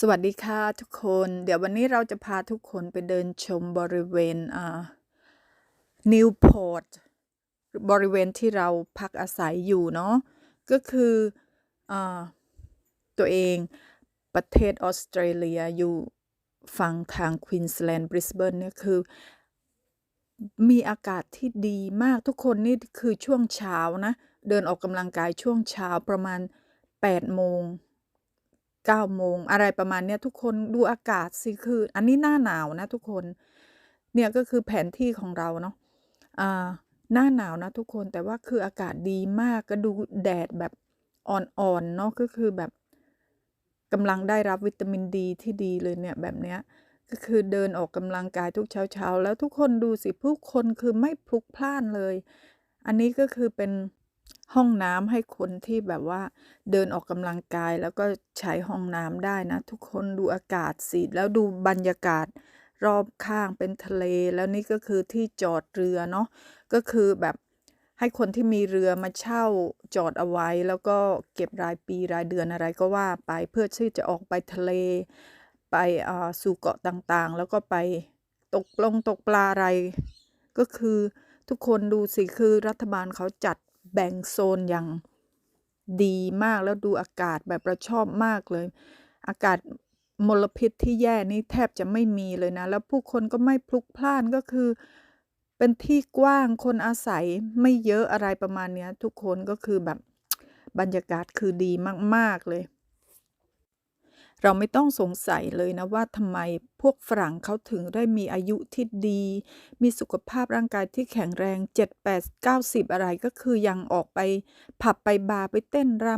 สวัสดีค่ะทุกคน เดี๋ยววันนี้เราจะพาทุกคนไปเดินชมบริเวณอ่านิวพอร์ตบริเวณที่เราพักอาศัยอยู่เนาะก็คืออาตัวเองประเทศออสเตรเลียอยู่ฝั่งทางควีนสแลนด์บริสเบนเนี่ยคือ มีอากาศที่ดีมากทุกคนนี่คือช่วงเช้านะ เดินออกกำลังกายช่วงเช้าประมาณ8โมง 9โมงอะไรประมาณเนี้ยทุกคนดูอากาศสิคือ อันนี้หน้าหนาวนะทุกคน เนี่ยก็คือแผนที่ของเราเนาะอ่าหน้าหนาวนะทุกคนแต่ว่าคืออากาศดีมากก็ดูแดดแบบอ่อนๆเนาะก็คือแบบกำลังได้รับวิตามินดีที่ดีเลยเนี่ยแบบเนี้ยก็คือเดินออกกำลังกายทุกเช้าๆ แล้วทุกคนดูสิผู้คนคือไม่พลุกพล่านเลย อันนี้ก็คือเป็น ห้องน้ำให้คนที่แบบว่า เดินออกกำลังกายแล้วก็ใช้ห้องน้ำได้นะ ทุกคนดูอากาศสิแล้วดูบรรยากาศรอบข้างเป็นทะเล แล้วนี่ก็คือที่จอดเรือเนาะก็คือแบบให้คนที่มีเรือมาเช่าจอดเอาไว้ แล้วก็เก็บรายปีรายเดือนอะไรก็ว่าไปเพื่อที่จะออกไปทะเล ไปอ่าสู่เกาะต่างๆ แล้วก็ไปตกลงตกปลาอะไร ก็คือทุกคนดูสิคือรัฐบาลเขาจัด แบ่งโซนอย่างดีมากแล้วดูอากาศแบบเราชอบมากเลย อากาศมลพิษที่แย่นี่แทบจะไม่มีเลยนะ แล้วผู้คนก็ไม่พลุกพล่านก็คือ เป็นที่กว้างคนอาศัยไม่เยอะอะไรประมาณเนี้ยทุกคนก็คือแบบบรรยากาศคือดีมาก ๆ เลย เราไม่ต้องสงสัยเลยนะว่าทำไมพวกฝรั่งเขาถึงได้มีอายุที่ดี มีสุขภาพร่างกายที่แข็งแรง 7 8 90 อะไรก็คือยังออกไป ผับไปบาร์ไปเต้นร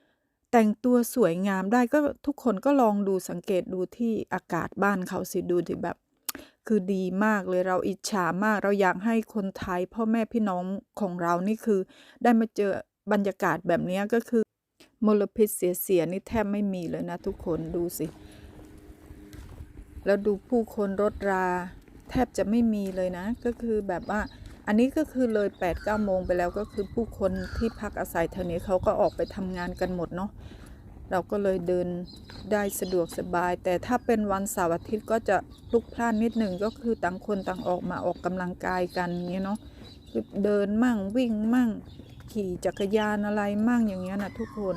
ำแต่งตัวสวยงามได้ก็ทุกคนก็ลองดูสังเกตดูที่อากาศบ้านเขาสิดูดิแบบ คือดีมากเลยเราอิจฉามากเราอยากให้คนไทยพ่อแม่พี่น้องของเรานี่คือ ได้มาเจอบรรยากาศแบบนี้ก็คือ มลพิษเสียๆนี่แทบไม่มีเลยนะทุกคนดูสิ แล้วดูผู้คนรถรา แทบจะไม่มีเลยนะ ก็คือแบบว่า อันนี้ก็คือเลย8ปดเก้าโมงไปแล้วก็คือผู้คนที่พักอาศัยแถวนี้เขาก็ออกไปทำงานกันหมดเนาะเราก็เลยเดินได้สะดวกสบาย แต่ถ้าเป็นวันเสาร์อาทิตย์ก็จะลุกพล่านนิดหนึ่งก็คือต่างคนต่างออกมาออกกำลังกายกันเงี้ยเนาะเดินมั่งวิ่งมั่ง ขี่จักรยานอะไรมั่งอย่างเงี้ยนะทุกคน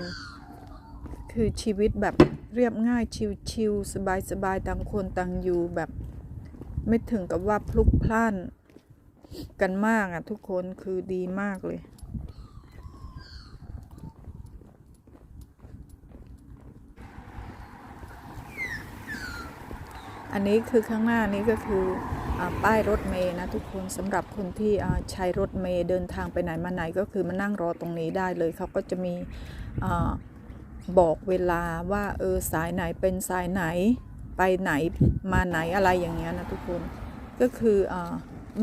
คือชีวิตแบบเรียบง่ายชิวๆสบายๆต่างคนต่างอยู่แบบไม่ถึงกับว่าพลุกพล่านกันมากอะทุกคนคือดีมากเลยอันนี้คือข้างหน้านี้ก็คืออป้ายรถ เมย์นะทุกคนสำหรับคนที่ใช้รถเมย์เดินทางไปไหนมาไหนก็คือมานั่งรอตรงนี้ได้เลยเขาก็จะมีอบอกเวลาว่าเออสายไหนเป็นสายไหนไปไหนมาไหนอะไรอย่างเงี้ยนะทุกคนก็คืออ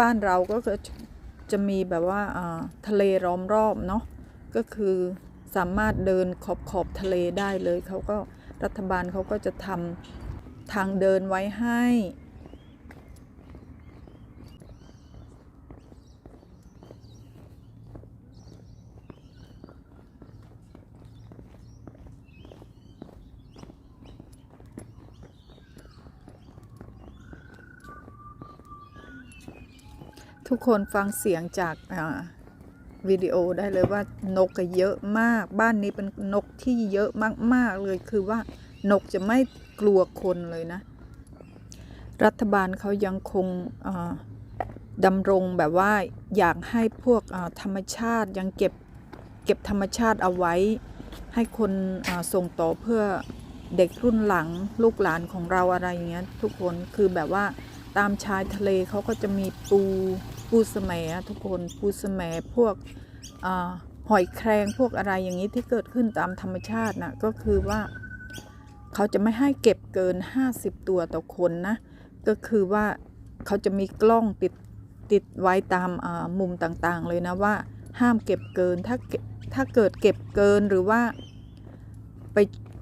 บ้านเราก็จะมีแบบว่าอ่าทะเลล้อมรอบเนาะก็คือสามารถเดินขอบขอบทะเลได้เลยเขาก็รัฐบาลเขาก็จะทำทางเดินไว้ให้ ทุกคนฟังเสียงจากวิดีโอได้เลยว่านกเยอะมาก บ้านนี้เป็นนกที่เยอะมากๆเลยคือว่านกจะไม่กลัวคนเลยนะ รัฐบาลเขายังคงดำรงแบบว่าอยากให้พวกธรรมชาติยังเก็บเก็บธรรมชาติเอาไว้ ให้คนส่งต่อเพื่อเด็กรุ่นหลังลูกหลานของเราอะไรอย่างเงี้ยทุกคนคือแบบว่าตามชายทะเลเขาก็จะมีปู ปูสแหมทุกคนปูสแหมพวกอหอยแครงพวกอะไรอย่างนี้ที่เกิดขึ้นตามธรรมชาตินะก็คือว่าเขาจะไม่ให้เก็บเกิน 50 ตัวต่อคนนะ ก็คือว่าเขาจะมีกล้องติดติดไว้ตามมุมต่างๆ เลยนะว่าห้ามเก็บเกินถ้าเก็บถ้าเกิดเก็บเกินหรือว่าไป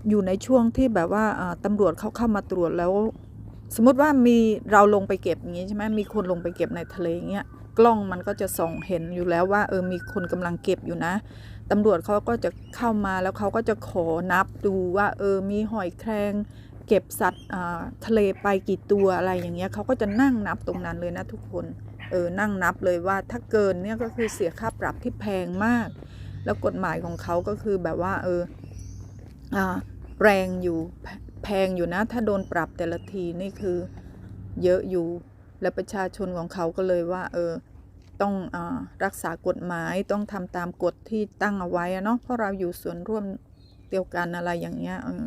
อยู่ในช่วงที่แบบว่าอ่าตำรวจเขาเข้ามาตรวจแล้ว สมมติว่ามีเราลงไปเก็บอย่างนี้ใช่ไหมมีคนลงไปเก็บในทะเลอย่างเงี้ย กล้องมันก็จะส่องเห็นอยู่แล้วว่าเออมีคนกำลังเก็บอยู่นะตำรวจเขาก็จะเข้ามาแล้วเขาก็จะขอนับดูว่าเออมีหอยแครงเก็บสัตว์ทะเลไปกี่ตัวอะไรอย่างเงี้ยเขาก็จะนั่งนับตรงนั้นเลยนะทุกคนเออนั่งนับเลยว่าถ้าเกินเนี่ยก็คือเสียค่าปรับที่แพงมาก แล้วกฎหมายของเขาก็คือแบบว่าเอออแรงอยู่แพงอยู่นะ ถ้าโดนปรับแต่ละทีนี่คือเยอะอยู่ และประชาชนของเขาก็เลยว่า เออ ต้องอรักษากฎหมายต้องทำตามกฎที่ตั้งเอาไว้อะเนาะเพราะเราอยู่ส่วนร่วมเดียวกันอะไรอย่างเงี้ยเออ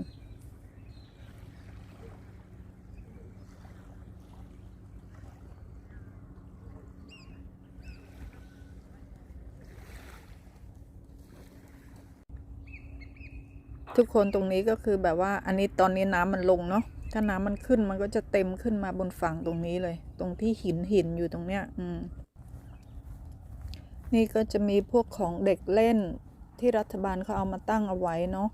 ทุกคนตรงนี้ก็คือแบบว่าอันนี้ตอนนี้น้ำมันลงเนาะ ถ้าน้ำมันขึ้นมันก็จะเต็มขึ้นมาบนฝั่งตรงนี้เลย ตรงที่หินหินอยู่ตรงเนี้ย อืม นี่ก็จะมีพวกของเด็กเล่นที่รัฐบาลเขาเอามาตั้งเอาไว้เนาะ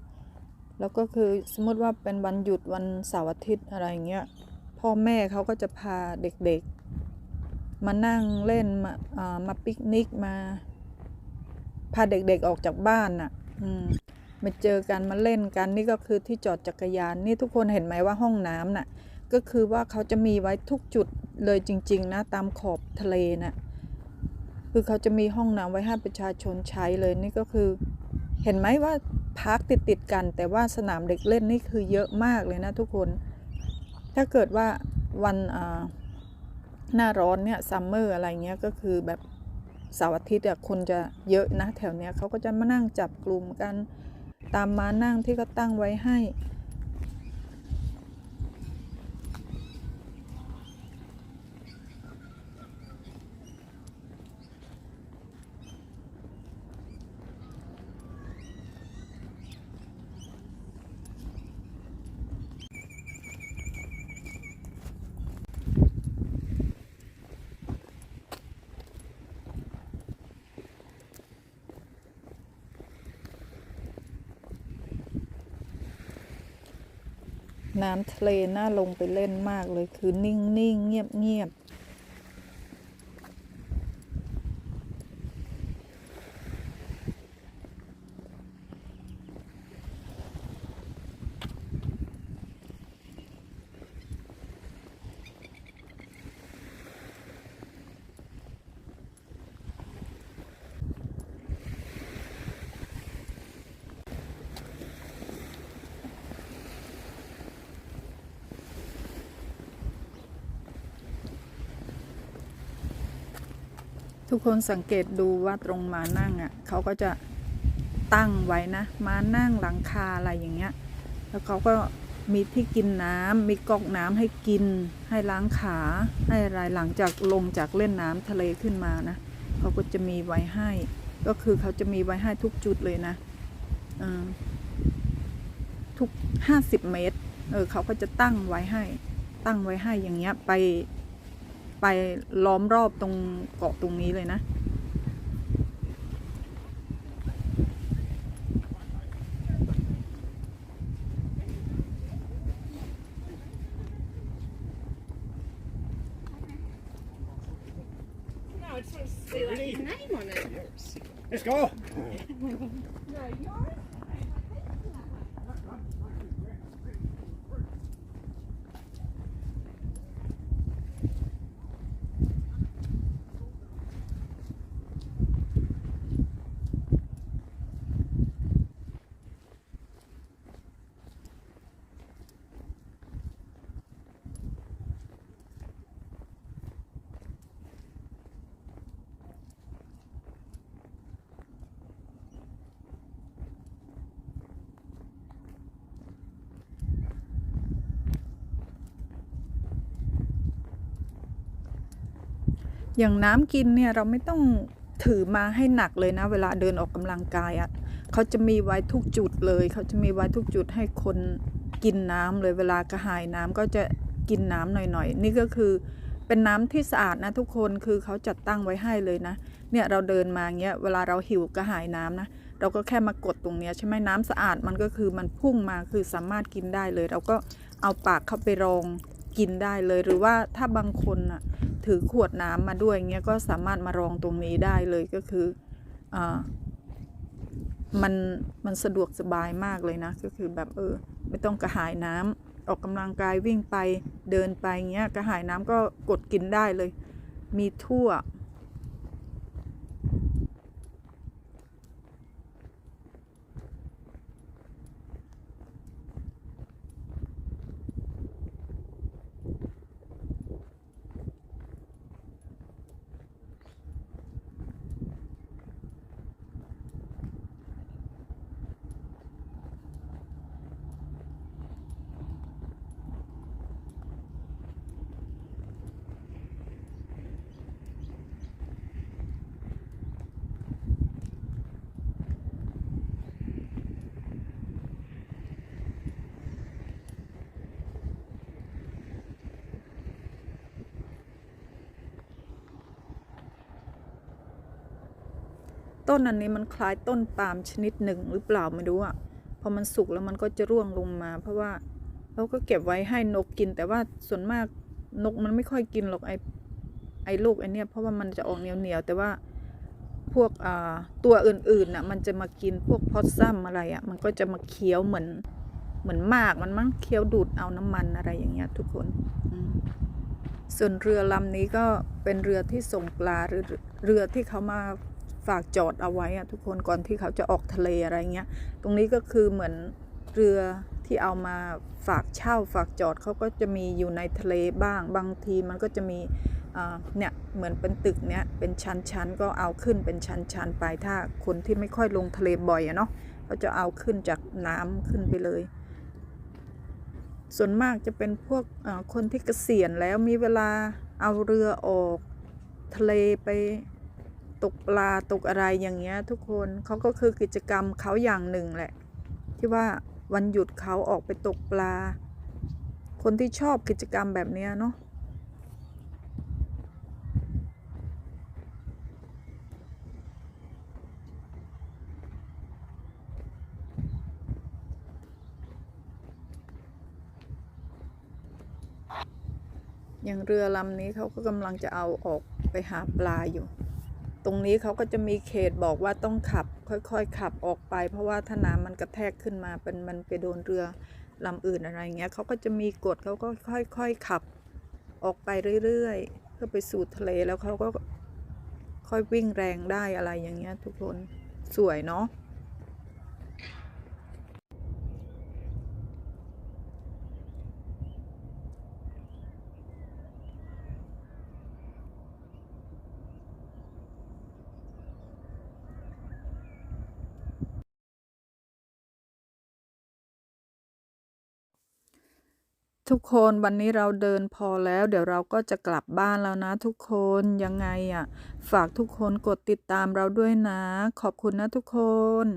แล้วก็คือสมมติว่าเป็นวันหยุดวันเสาร์อาทิตย์อะไรเงี้ย พ่อแม่เขาก็จะพาเด็กๆ มานั่งเล่นมาอ่ามาปิกนิกมา พาเด็กๆออกจากบ้านน่ะ อืม มาเจอกันมาเล่นกันนี่ก็คือที่จอดจักรยานนี่ทุกคนเห็นไหมว่าห้องน้ำน่ะก็คือว่าเขาจะมีไว้ทุกจุดเลยจริง ๆ นะ ตามขอบทะเลน่ะคือเขาจะมีห้องน้ำไว้ให้ประชาชนใช้เลยนี่ก็คือ เห็นไหมว่าพักติดติดๆกัน แต่ว่าสนามเด็กเล่นนี่คือเยอะมากเลยนะทุกคน ถ้าเกิดว่าวันอ่าหน้าร้อนเนี่ยซัมเมอร์อะไรเงี้ยก็คือแบบเสาร์อาทิตย์อะคนจะเยอะนะ แถวเนี้ยเขาก็จะมานั่งจับกลุ่มกัน ตามม้านั่งที่เขาตั้งไว้ให้ น้ำทะเลน่าลงไปเล่นมากเลยคือนิ่งๆเงียบๆ ทุกคนสังเกตดูว่าตรงมานั่งอะเขาก็จะตั้งไว้นะ มานั่งหลังคาอะไรอย่างเงี้ย แล้วเขาก็มีที่กินน้ำมีก๊อกน้ำให้กิน ให้ล้างขาให้อะไรหลังจากลงจากเล่นน้ำทะเลขึ้นมานะ เขาก็จะมีไว้ให้ ก็คือเขาจะมีไว้ให้ทุกจุดเลยนะทุกห้าสิบเมตร เออเขาก็จะตั้งไว้ให้ ตั้งไว้ให้อย่างเงี้ยไป ไปล้อมรอบตรงเกาะตรงนี้เลยนะ No, it's อย่างน้ำกินเนี่ยเราไม่ต้องถือมาให้หนักเลยนะ เวลาเดินออกกำลังกายอะ่ะเขาจะมีไว้ทุกจุดเลย เขาจะมีไว้ทุกจุดให้คนกินน้ำเลยเวลากระหายน้ำก็จะกินน้ำหน่อยๆ นี่ก็คือเป็นน้ำที่สะอาดนะทุกคนคือเขาจัดตั้งไว้ให้เลยนะ เนี่ยเราเดินมาเงี้ยเวลาเราหิวกระหายน้ำนะเราก็แค่มากดตรงเนี้ยใช่ไหมน้ำสะอาดมันก็คือมันพุ่งมาคือสามารถกินได้เลย เราก็เอาปากเข้าไปรองกินได้เลยหรือว่าถ้าบางคนอะ ถือขวดน้ำมาด้วยเงี้ยก็สามารถมารองตรงนี้ได้เลยก็คืออ่ามันมันสะดวกสบายมากเลยนะ ก็คือแบบเออ ไม่ต้องกระหายน้ำออกกำลังกายวิ่งไปเดินไปเงี้ยกระหายน้ำก็กดกินได้เลย มีทั่ว ต้นอันนี้มันคล้ายต้นปาล์มชนิดหนึ่งหรือเปล่าไม่รู้อะพอมันสุกแล้วมันก็จะร่วงลงมา เพราะว่าเราก็เก็บไว้ให้นกกิน แต่ว่าส่วนมากนกมันไม่ค่อยกินหรอกไอไอลูกไอเนี้ยเพราะว่ามันจะออกเหนียวเหนียวแต่ว่าพวกอ่าตัวอื่นๆน่ะมันจะมากินพวกพอสซัมอะไรอะมันก็จะมาเคี้ยวเหมือนเหมือนมากมันมั้งเคี้ยวดูดเอาน้ำมันอะไรอย่างเงี้ยทุกคนส่วนเรือลำนี้ก็เป็นเรือที่ส่งปลาหรือเรือที่เขามา ฝากจอดเอาไว้อะทุกคนก่อนที่เขาจะออกทะเลอะไรเงี้ย ตรงนี้ก็คือเหมือนเรือที่เอามาฝากเช่าฝากจอดเขาก็จะมีอยู่ในทะเลบ้าง บางทีมันก็จะมีเนี่ยเหมือนเป็นตึกเนี้ยเป็นชั้นๆก็เอาขึ้นเป็นชั้นๆไปถ้าคนที่ไม่ค่อยลงทะเลบ่อยอะเนาะก็จะเอาขึ้นจากน้ำขึ้นไปเลย ส่วนมากจะเป็นพวกคนที่เกษียณแล้วมีเวลาเอาเรือออกทะเลไป ตกปลาตกอะไรอย่างเงี้ยทุกคนเขาก็คือกิจกรรมเขาอย่างหนึ่งแหละ ที่ว่าวันหยุดเขาออกไปตกปลา คนที่ชอบกิจกรรมแบบเนี้ยเนาะอย่างเรือลำนี้เขาก็กำลังจะเอาออกไปหาปลาอยู่ ตรงนี้เขาก็จะมีเขตบอกว่าต้องขับ ค่อยๆ ขับออกไป เพราะว่าถ้าน้ำมันกระแทกขึ้นมาเป็นมันไปโดนเรือลำอื่นอะไรเงี้ยเขาก็จะมีกฎเขาก็ค่อยๆขับออกไปเรื่อยๆเพื่อไปสู่ทะเลแล้วเขาก็ค่อยวิ่งแรงได้อะไรอย่างเงี้ยทุกคนสวยเนาะ ทุกคนวันนี้เราเดินพอแล้ว เดี๋ยวเราก็จะกลับบ้านแล้วนะ ทุกคนยังไงอะ ฝากทุกคนกดติดตามเราด้วยนะ ขอบคุณนะทุกคน